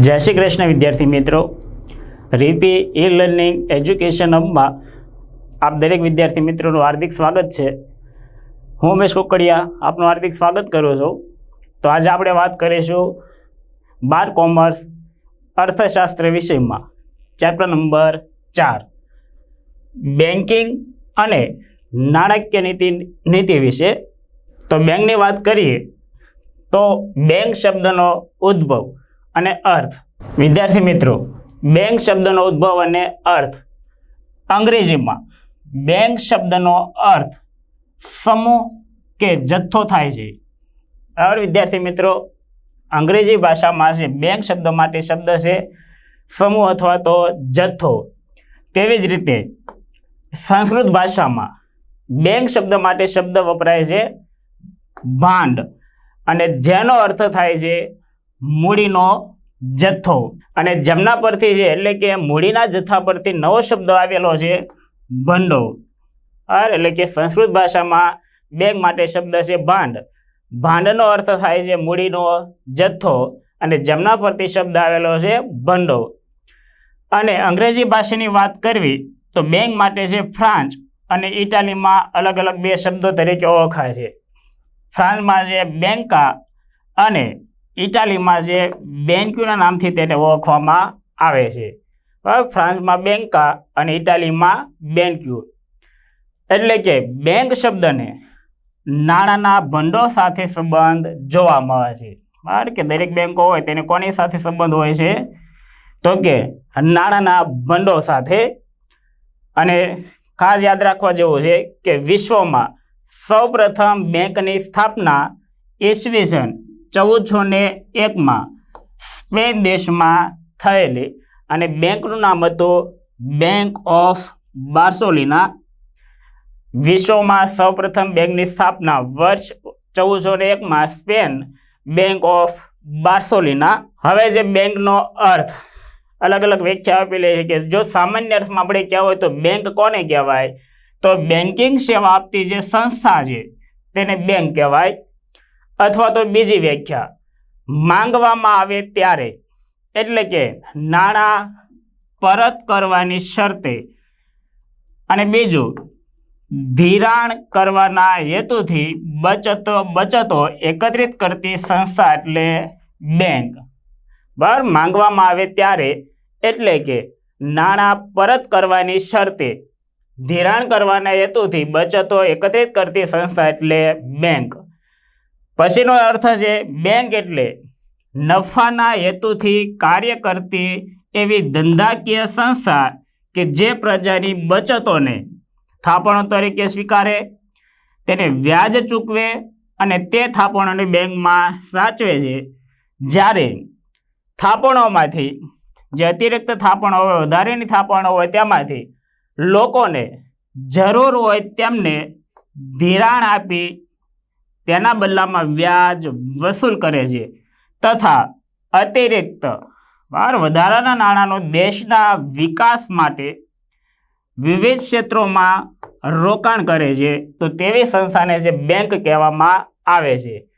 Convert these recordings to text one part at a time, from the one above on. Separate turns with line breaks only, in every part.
જય શ્રી કૃષ્ણ, વિદ્યાર્થી મિત્રો. રીપી ઈ લર્નિંગ એજ્યુકેશન હબમાં આપ દરેક વિદ્યાર્થી મિત્રોનું હાર્દિક સ્વાગત છે. હું ઉમેશ કુકડિયા આપનું હાર્દિક સ્વાગત કરું છું. તો આજે આપણે વાત કરીશું બાર કોમર્સ અર્થશાસ્ત્ર વિષયમાં. ચેપ્ટર નંબર ચાર. બેન્કિંગ અને નાણાકીય નીતિ નીતિ વિશે. તો બેંકની વાત કરીએ તો બેંક શબ્દનો ઉદ્ભવ. અને અર્થ. વિદ્યાર્થી મિત્રો, બેંક શબ્દનો ઉદ્ભવ અને અર્થ. અંગ્રેજીમાં, બેંક શબ્દનો અર્થ સમૂહ કે જથ્થો થાય છે. બરાબર વિદ્યાર્થી મિત્રો, અંગ્રેજી ભાષામાં છે બેંક શબ્દ માટે શબ્દ છે, સમૂહ અથવા તો જથ્થો. તેવી જ રીતે સંસ્કૃત ભાષામાં બેંક શબ્દ માટે શબ્દ વપરાય છે, ભાંડ. અને જેનો અર્થ થાય છે, મૂડીનો જથ્થો. અને જમના પરથી છે, એટલે કે મૂડીના જથ્થા પરથી નવો શબ્દ આવેલો છે, ભંડો? એટલે કે સંસ્કૃત ભાષામાં બેંક માટે શબ્દ છે ભાંડ. ભાંડનો અર્થ થાય છે મૂડીનો જથ્થો અને જમના પરથી શબ્દ આવેલો છે ભંડો. અને અંગ્રેજી ભાષાની વાત કરવી તો બેંક માટે છે ફ્રાન્ચ અને ઇટાલીમાં અલગ અલગ બે શબ્દો તરીકે ઓળખાય છે. ફ્રાન્સમાં છે બેંકા અને ઇટાલીમાં જે બેન્ક્યુના નામથી તેને ઓળખવામાં આવે છે. ફ્રાન્સમાં બેંકા અને ઇટાલીમાં બેન્ક્યુ. એટલે કે બેંક શબ્દને નાણાંના ભંડોળ સાથે સંબંધ જોવા મળે છે. બરાબર કે દરેક બેંકો હોય તેને કોની સાથે સંબંધ હોય છે? તો કે નાણાંના ભંડોળ સાથે. અને ખાસ યાદ રાખવા જેવું છે કે વિશ્વમાં સૌપ્રથમ બેંકની સ્થાપના ઈસવીસન ચૌદસો ને એકમાં સ્પેન દેશમાં થયેલી અને બેંકનું નામ હતું બેંક ઓફ બાર્સોલિના. વિશ્વમાં સૌપ્રથમ બેંકની સ્થાપના વર્ષ ચૌદસો ને એકમાં સ્પેન બેંક ઓફ બાર્સોલિના. હવે જે બેંકનો અર્થ અલગ અલગ વ્યાખ્યા આપેલી છે કે જો સામાન્ય અર્થમાં આપણે કહેવા હોય તો બેંક કોને કહેવાય? તો બેન્કિંગ સેવા આપતી જે સંસ્થા છે તેને બેંક કહેવાય. અથવા તો બીજી વ્યાખ્યા. માંગવામાં આવે ત્યારે, એટલે કે નાણાં પરત કરવાની શરતે. અને બીજું, ધિરાણ કરવાના હેતુથી બચતો બચતો એકત્રિત કરતી સંસ્થા એટલે બેંક. બરાબર? માંગવામાં આવે ત્યારે, એટલે કે નાણાં પરત કરવાની શરતે. ધિરાણ કરવાના હેતુથી બચતો એકત્રિત કરતી સંસ્થા એટલે બેંક. પછીનો અર્થ છે બેંક એટલે નફાના હેતુથી કાર્ય કરતી એવી ધંધાકીય સંસ્થા કે જે પ્રજાની બચતોને થાપણો તરીકે સ્વીકારે, તેને વ્યાજ ચૂકવે અને તે થાપણોને બેંકમાં સાચવે છે. જ્યારે થાપણોમાંથી, જે અતિરિક્ત થાપણો હોય, વધારેની થાપણો હોય તેમાંથી લોકોને જરૂર હોય તેમને ધિરાણ આપી તેના બદલામાં વ્યાજ વસૂલ કરે છે તથા અતિરિક્ત વાર વધારાના નાણાંનો દેશના વિકાસ માટે વિવિધ ક્ષેત્રોમાં રોકાણ કરે છે. તો તેવી સંસ્થાને જે બેંક કહેવામાં આવે છે.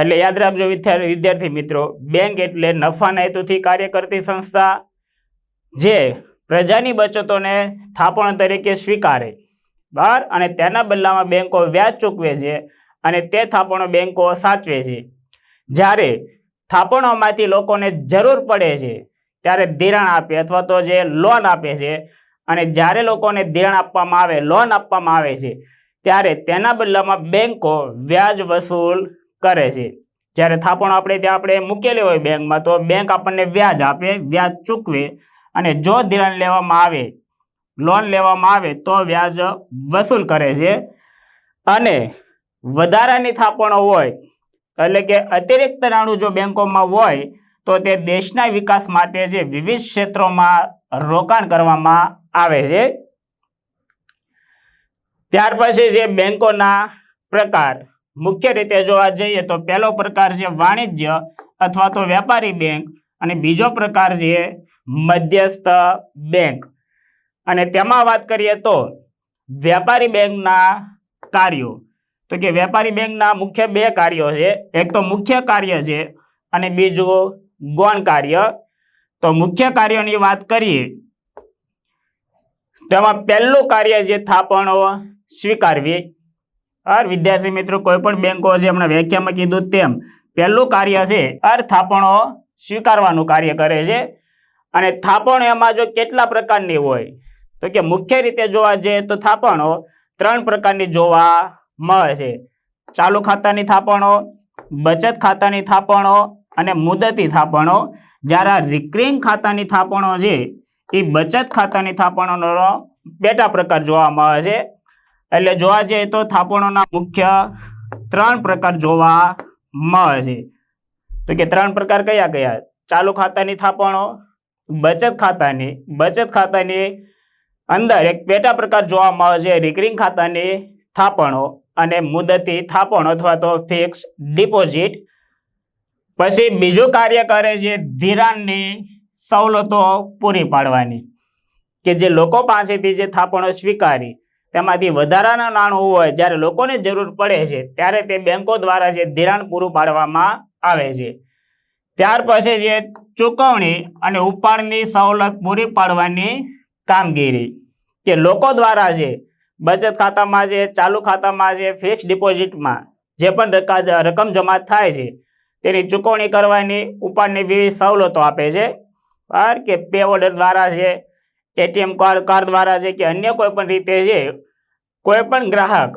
એટલે યાદ રાખજો વિદ્યા- વિદ્યાર્થી મિત્રો, બેંક એટલે નફાના હેતુથી કાર્ય કરતી સંસ્થા જે પ્રજાની બચતોને થાપણ તરીકે સ્વીકારે. બરાબર અને તેના બદલામાં બેંકો વ્યાજ ચૂકવે છે. અને તે થાપણો બેંકો સાચવે છે. જ્યારે થાપણોમાંથી લોકોને જરૂર પડે છે, ત્યારે ધિરાણ આપે અથવા તો જે લોન આપે છે અને જ્યારે લોકોને ધિરાણ આપવામાં આવે લોન આપવામાં આવે છે, ત્યારે તેના બદલામાં બેંકો વ્યાજ વસૂલ કરે છે. જ્યારે થાપણો આપણે ત્યાં આપણે મૂકેલી હોય બેંકમાં, તો બેંક આપણને વ્યાજ આપે, વ્યાજ ચૂકવે અને જો ધિરાણ લેવામાં આવે લોન લેવામાં આવે, તો વ્યાજ વસૂલ કરે છે. અને વધારાની થાપણો હોય, એટલે કે અતિરિક્ત નાણું જો બેંકોમાં હોય, તો તે દેશના વિકાસ માટે જે વિવિધ ક્ષેત્રોમાં રોકાણ કરવામાં આવે છે. ત્યાર પછી જે બેંકોના પ્રકાર, મુખ્ય રીતે જોવા જઈએ તો પહેલો પ્રકાર છે વાણિજ્ય અથવા તો વેપારી બેંક અને બીજો પ્રકાર છે મધ્યસ્થ બેંક. અને તેમાં વાત કરીએ તો વેપારી બેંકના કાર્યો. તો કે વેપારી બેંકના મુખ્ય બે કાર્યો છે. એક તો મુખ્ય કાર્ય છે અને બીજું ગૌણ કાર્ય. તો મુખ્ય કાર્યોની વાત કરીએ તેમાં પહેલું કાર્ય જે થાપણો સ્વીકારવી. અર વિદ્યાર્થી મિત્રો, કોઈ પણ બેંકો જે હમણાં વ્યાખ્યામાં કીધું તેમ, પહેલું કાર્ય છે અર થાપણો સ્વીકારવાનું કાર્ય કરે છે. અને થાપણો એમાં જો કેટલા પ્રકારની હોય, તો કે મુખ્ય રીતે જોવા જઈએ તો થાપણો ત્રણ પ્રકારની જોવા મળે છે. ચાલુ ખાતાની થાપણો, બચત ખાતાની થાપણો અને મુદતી થાપણો. જ્યારે રિકરિંગ ખાતાની થાપણો છે, એ બચત ખાતાની થાપણોનો પેટા પ્રકાર જોવા મળે છે. એટલે જોવા જઈએ તો થાપણોના મુખ્ય ત્રણ પ્રકાર જોવા મળે છે. તો કે ત્રણ પ્રકાર કયા કયા? ચાલુ ખાતાની થાપણો, બચત ખાતાની બચત ખાતાની અંદર એક પેટા પ્રકાર જોવા મળે છે. રિકરિંગ ખાતાની થાપણો. અને મુદતી થાપણ અથવા તો ફિક્સ ડિપોઝિટ પછી બીજું કાર્ય કરે છે ધિરાણની સવલતો પૂરી પાડવાની. કે જે લોકો પાસેથી જે થાપણો સ્વીકારી, તેમાંથી વધારાના નાણું હોય, જ્યારે લોકોને જરૂર પડે છે, ત્યારે તે બેંકો દ્વારા જે ધિરાણ પૂરું પાડવામાં આવે છે. ત્યાર પછી જે ચૂકવણી અને ઉપાડની સવલત પૂરી પાડવાની કામગીરી. કે લોકો દ્વારા જે બચત ખાતામાં છે, ચાલુ ખાતામાં છે ફિક્સ ડિપોઝિટમાં જે પણ રકા- રકમ જમા થાય છે, તેની ચૂકવણી કરવાની ઉપાડની વિવિધ સવલતો આપે છે. બરાબર કે પે ઓર્ડર દ્વારા છે એટીએમ કાર્ડ કાર્ડ દ્વારા છે કે અન્ય કોઈ પણ રીતે છે કોઈ પણ ગ્રાહક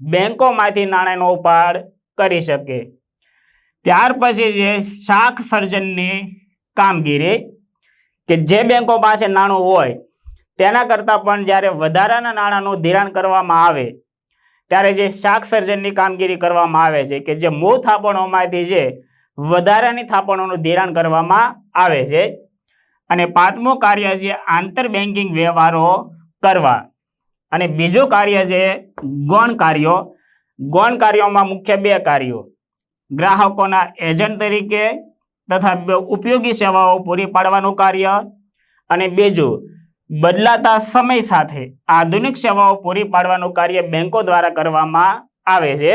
બેંકોમાંથી નાણાંનો ઉપાડ કરી શકે. ત્યાર પછી છે શાખ સર્જનની કામગીરી કે જે બેંકો પાસે નાણું હોય તેના કરતાં પણ જ્યારે વધારાના નાણાંનું ધિરાણ કરવામાં આવે, ત્યારે જે શાક સર્જનની કામગીરી કરવામાં આવે છે કે જે મૂળ થાપણોમાંથી જે વધારાની થાપણોનું ધિરાણ કરવામાં આવે છે અને પાંચમું કાર્ય છે આંતર બેન્કિંગ વ્યવહારો કરવા. અને બીજું કાર્ય છે ગૌણ કાર્યો. ગૌણ કાર્યોમાં મુખ્ય બે કાર્યો. ગ્રાહકોના એજન્ટ તરીકે તથા ઉપયોગી સેવાઓ પૂરી પાડવાનું કાર્ય અને બીજું બદલાતા સમય સાથે આધુનિક સેવાઓ પૂરી પાડવાનું કાર્ય બેંકો દ્વારા કરવામાં આવે છે.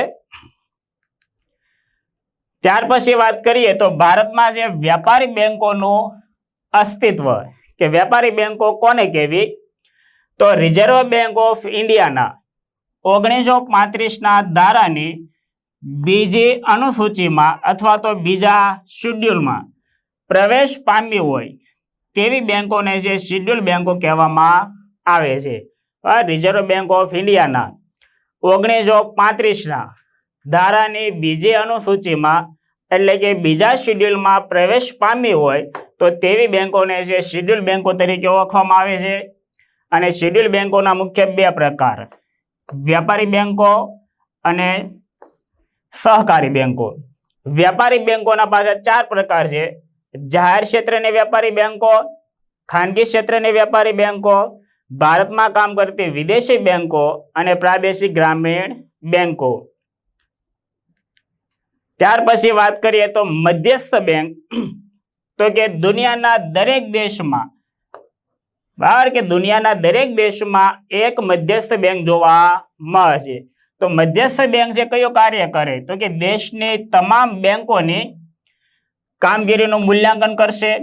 ત્યાર પછી વાત કરીએ તો ભારતમાં જે વ્યાપારી બેંકોનું અસ્તિત્વ કે વેપારી બેંકો કોને કહેવી? તો રિઝર્વ બેંક ઓફ ઇન્ડિયાના ઓગણીસો પાંત્રીસના ધારાની બીજી અનુસૂચિમાં અથવા તો બીજા શેડ્યુલમાં પ્રવેશ પામ્યું હોય તેવી બેંકોને જે શિડ્યુલ બેંકો કહેવામાં આવે છે. રિઝર્વ બેંક ઓફ ઇન્ડિયાના ઓગણીસો પાંત્રીસના ધારાની બીજી અનુસૂચિમાં એટલે કે બીજા શિડ્યુલમાં પ્રવેશ પામી હોય તો તેવી બેંકોને જે શિડ્યુલ બેંકો તરીકે ઓળખવામાં આવે છે. અને શિડ્યુલ બેંકોના મુખ્ય બે પ્રકાર, વ્યાપારી બેંકો અને સહકારી બેંકો. વ્યાપારી બેંકોના પાછા ચાર પ્રકાર છે. જાહેર ક્ષેત્રની વેપારી બેંકો, ખાનગી ક્ષેત્રની વેપારી બેંકો, ભારતમાં કામ કરતી વિદેશી બેંકો અને પ્રાદેશિક ગ્રામીણ બેંકો. ત્યાર પછી વાત કરીએ તો મધ્યસ્થ બેંક. તો કે દુનિયાના દરેક દેશમાં બરાબર કે દુનિયાના દરેક દેશમાં એક મધ્યસ્થ બેંક જોવા મળે છે. તો મધ્યસ્થ બેંક છે કયો કાર્ય કરે? તો કે દેશની તમામ બેંકોની કામગીરીનું મૂલ્યાંકન કરશે,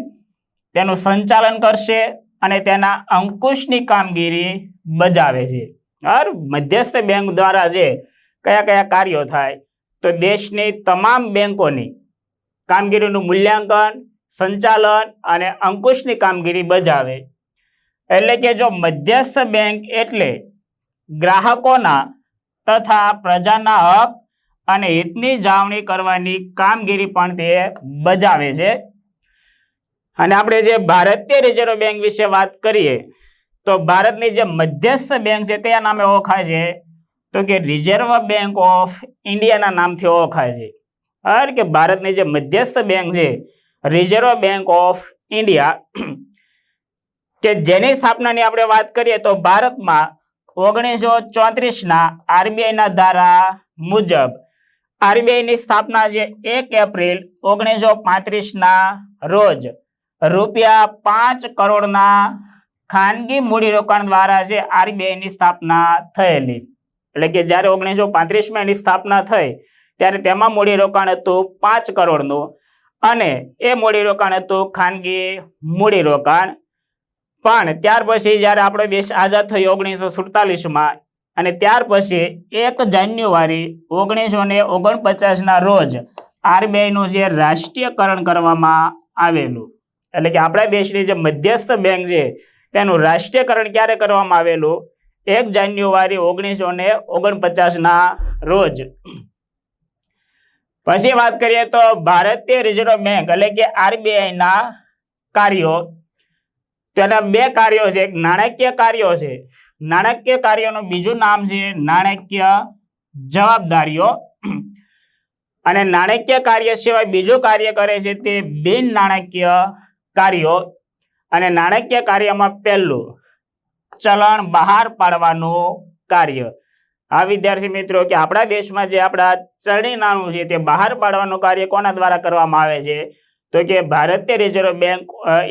તેનું સંચાલન કરશે અને તેના અંકુશની કામગીરી બજાવે છે. બરાબર મધ્યસ્થ બેંક દ્વારા જે કયા કયા કાર્યો થાય, તો દેશની તમામ બેંકોની કામગીરીનું મૂલ્યાંકન, સંચાલન અને અંકુશની કામગીરી બજાવે. એટલે કે જો મધ્યસ્થ બેંક એટલે ગ્રાહકોના તથા પ્રજાના હક અને હિતની જાળવણી કરવાની કામગીરી પણ તે બજાવે છે. અને આપણે જે ભારતીય રિઝર્વ બેંક વિશે વાત કરીએ, તો ભારતની જે મધ્યસ્થ બેંક છે તેના નામે ઓળખાય છે. તો કે રિઝર્વ બેંક ઓફ ઇન્ડિયાના નામથી ઓળખાય છે. અર કે ભારતની જે મધ્યસ્થ બેંક છે, રિઝર્વ બેંક ઓફ ઇન્ડિયા, કે જેની સ્થાપનાની આપણે વાત કરીએ તો ભારતમાં ઓગણીસો ચોત્રીસના આરબીઆઈના ધારા મુજબ આરબીઆઈની સ્થાપના છે એક એપ્રિલ ઓગણીસો પાંત્રીસના રોજ રૂપિયા પાંચ કરોડના ખાનગી મૂડીરોકાણ દ્વારા જે આરબીઆઈની સ્થાપના થયેલી. એટલે કે જ્યારે ઓગણીસો પાંત્રીસમાં એની સ્થાપના થઈ, ત્યારે તેમાં મૂડીરોકાણ હતું પાંચ કરોડનું અને એ મૂડીરોકાણ હતું ખાનગી મૂડીરોકાણ. પણ ત્યાર પછી જ્યારે આપણો દેશ આઝાદ થયો ઓગણીસો સુડતાલીસમાં અને ત્યાર પછી એક જાન્યુઆરી ઓગણીસો ને ઓગણપચાસના રોજ આરબીઆઈનું જે રાષ્ટ્રીયકરણ કરવામાં આવેલું. એટલે કે આપણા દેશની જે મધ્યસ્થ બેંક છે, તેનું રાષ્ટ્રીયકરણ ક્યારે કરવામાં આવેલું? એક જાન્યુઆરી ઓગણીસો ને ઓગણપચાસના રોજ. પછી વાત કરીએ તો ભારતીય રિઝર્વ બેંક એટલે કે આરબીઆઈના કાર્યો. તેના બે કાર્યો છે. એક નાણાકીય કાર્યો છે. નાણાકીય કાર્યોનું બીજું નામ છે નાણાકીય જવાબદારીઓ. અને નાણાકીય કાર્ય સિવાય બીજું કાર્ય કરે છે તે બિન નાણાકીય કાર્યો. અને નાણાકીય કાર્યમાં પહેલું ચલણ બહાર પાડવાનું કાર્ય. આ વિદ્યાર્થી મિત્રો, કે આપણા દેશમાં જે આપણા ચલણી નાણું છે તે બહાર પાડવાનું કાર્ય કોના દ્વારા કરવામાં આવે છે? તો કે ભારતીય રિઝર્વ બેંક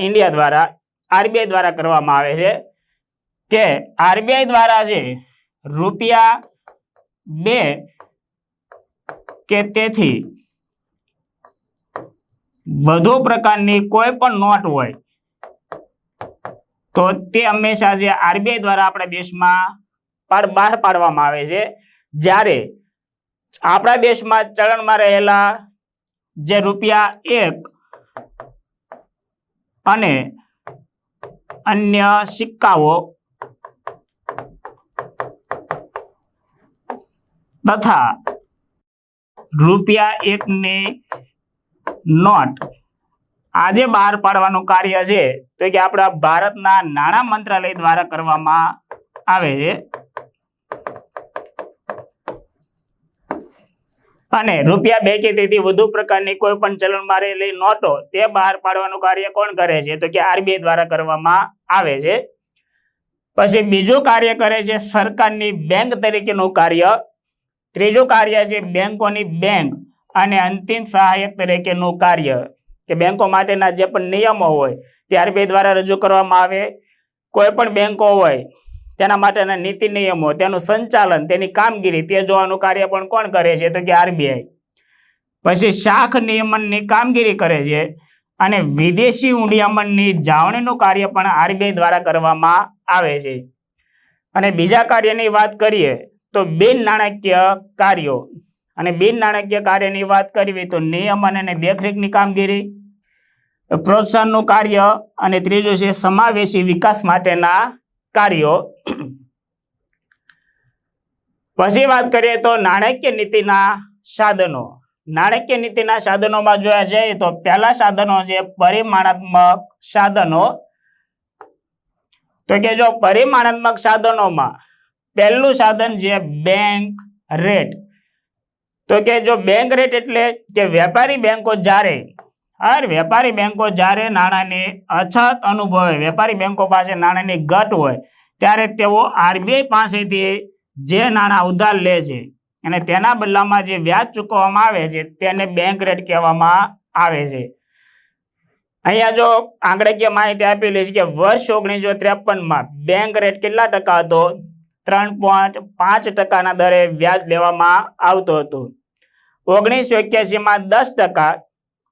ઇન્ડિયા દ્વારા, આરબીઆઈ દ્વારા કરવામાં આવે છે. કે આરબીઆઈ દ્વારા છે રૂપિયા બે કે તેથી વધુ પ્રકારની કોઈ પણ નોટ હોય, તો તે હંમેશા જે આરબીઆઈ દ્વારા આપણા દેશમાં પર બહાર પાડવામાં આવે છે. જ્યારે આપણા દેશમાં ચલણમાં રહેલા જે રૂપિયા એક અને અન્ય સિક્કાઓ તથા રૂપિયા એકની નોટ. આજે બહાર પાડવાનું કાર્ય છે તો કે આપણા ભારતના નાણાં મંત્રાલય દ્વારા કરવામાં આવે છે. અને રૂપિયા બે કે તેથી વધુ પ્રકારની કોઈ પણ ચલણમાં રહેલી નોટો તે બહાર પાડવાનું કાર્ય કોણ કરે છે? તો કે આરબીઆઈ દ્વારા કરવામાં આવે છે. પછી બીજું કાર્ય કરે છે સરકારની બેંક તરીકેનું કાર્ય. ત્રીજું કાર્ય છે બેંકોની બેંક અને અંતિમ સહાયક તરીકેનું કાર્ય. કે બેંકો માટેના જે પણ નિયમો હોય તે આરબીઆઈ દ્વારા રજૂ કરવામાં આવે, કોઈ પણ બેંકો હોય, તેના માટેના નીતિ નિયમો, તેનું સંચાલન, તેની કામગીરી, તે જોવાનું કાર્ય પણ કોણ કરે છે? તો કે આરબીઆઈ. પછી શાખ નિયમનની કામગીરી કરે છે અને વિદેશી ઊંડિયામણની જાળવણીનું કાર્ય પણ આરબીઆઈ દ્વારા કરવામાં આવે છે. અને બીજા કાર્યની વાત કરીએ તો બિન નાણાકીય કાર્યો. અને બિન નાણાકીય કાર્યની વાત કરવી તો નિયમન અને દેખરેખની કામગીરી, પ્રોત્સાહનનું કાર્ય અને ત્રીજું છે સમાવેશી વિકાસ માટેના કાર્યો. પછી વાત કરીએ તો નાણાકીય નીતિના સાધનો. નાણાકીય નીતિના સાધનોમાં જોયા જાય તો પહેલા સાધનો છે પરિમાણાત્મક સાધનો. તો કે જો પરિમાણાત્મક સાધનોમાં પહેલું સાધન છે બેંક રેટ તો કે જો બેંક રેટ એટલે કે વેપારી બેંકો જ્યારે આર વેપારી બેંકો જ્યારે નાણાંની અછત અનુભવે, વેપારી બેંકો પાસે નાણાંની ઘટ હોય, ત્યારે તેઓ આરબીઆઈ પાસેથી જે નાણાં ઉધાર લે છે અને તેના બદલામાં જે વ્યાજ ચૂકવવામાં આવે છે તેને બેંક રેટ કહેવામાં આવે છે. અહીંયા જો આંકડાકીય માહિતી આપેલી છે કે વર્ષ ઓગણીસો ત્રેપનમાં બેંક રેટ કેટલા ટકા હતો? ત્રણ પોઈન્ટ પાંચ ટકાના દરે વ્યાજ લેવામાં આવતું હતું. ઓગણીસો એક્યાસીમાં દસ ટકા,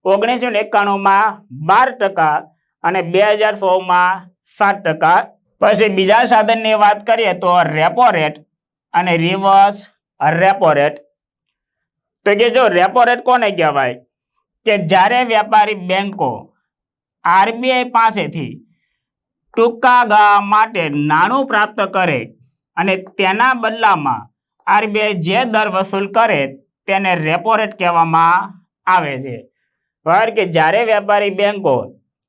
ઓગણીસો એકાણુંમાં બાર ટકા અને બે હજાર સોળમાં સાત ટકા. પછી બીજા સાધનની વાત કરીએ તો રેપો રેટ અને રિવર્સ રેપો રેટ. તો કે જો રેપો રેટ કોને કહેવાય? કે જ્યારે વેપારી બેંકો આરબીઆઈ પાસેથી ટૂંકા ગાળા માટે નાણું પ્રાપ્ત કરે અને તેના બદલામાં આરબીઆઈ જે દર વસૂલ કરે તેને રેપો રેટ કહેવામાં આવે છે. વાર કે જ્યારે વેપારી બેંકો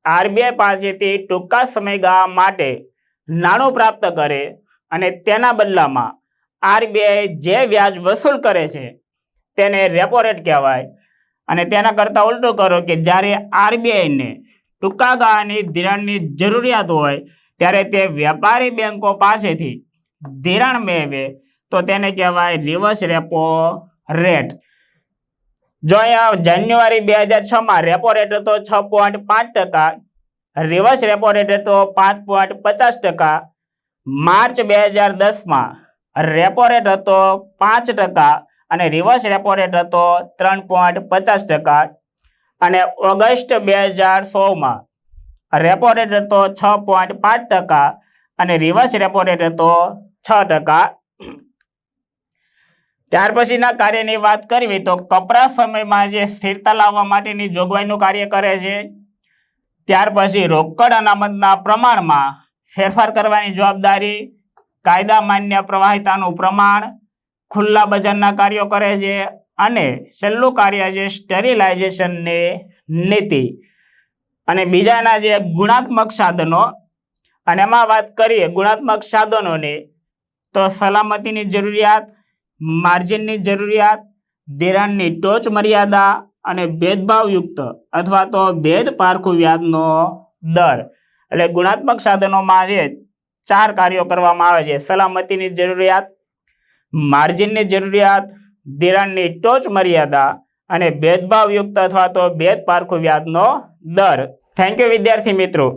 આરબીઆઈ પાસેથી ટૂંકા સમયગાળા માટે નાણું પ્રાપ્ત કરે અને તેના બદલામાં આરબીઆઈ જે વ્યાજ વસૂલ કરે છે તેને રેપો રેટ કહેવાય. અને તેના કરતાં ઉલટું કરો કે જ્યારે આરબીઆઈને ટૂંકા ગાળાની ધિરાણની જરૂરિયાત હોય, ત્યારે તે વેપારી બેંકો પાસેથી ધિરાણ મેળવે, તો તેને કહેવાય રિવર્સ રેપો રેટ જો અહીંયા જાન્યુઆરી બે હજાર છમાં રેપો રેટ હતો છ પોઈન્ટ પાંચ ટકા રિવર્સ રેપો રેટ હતો પાંચ પોઈન્ટ પચાસ ટકા. માર્ચ બે હજાર દસમાં રેપો રેટ હતો પાંચ ટકા અને રિવર્સ રેપો રેટ હતો ત્રણ પોઈન્ટ પચાસ ટકા. અને ઓગસ્ટ બે હજાર સોળમાં રેપો રેટ હતો છ પોઈન્ટ પાંચ ટકા અને રિવર્સ રેપો રેટ હતો છ ટકા. ત્યાર પછીના કાર્યની વાત કરવી તો કપરા સમયમાં જે સ્થિરતા લાવવા માટેની જોગવાઈનું કાર્ય કરે છે, ત્યાર પછી રોકડ અનામતના પ્રમાણમાં ફેરફાર કરવાની જવાબદારી, કાયદા માન્ય પ્રવાહિતાનું પ્રમાણ, ખુલ્લા બજારના કાર્યો કરે છે અને છેલ્લું કાર્ય છે સ્ટેરિલાઇઝેશનની નીતિ. અને બીજાના જે ગુણાત્મક સાધનો, અને એમાં વાત કરીએ ગુણાત્મક સાધનોની તો સલામતીની જરૂરિયાત, માર્જિનની જરૂરિયાત, ધિરાણની ટોચ મર્યાદા અને ભેદભાવયુક્ત અથવા તો ભેદ પારખું વ્યાજનો દર. એટલે ગુણાત્મક સાધનોમાં જે ચાર કાર્યો કરવામાં આવે છે. સલામતીની જરૂરિયાત, માર્જિનની જરૂરિયાત, ધિરાણની ટોચ મર્યાદા અને ભેદભાવયુક્ત અથવા તો ભેદ પારખું વ્યાજનો દર. થેન્ક યુ વિદ્યાર્થી મિત્રો.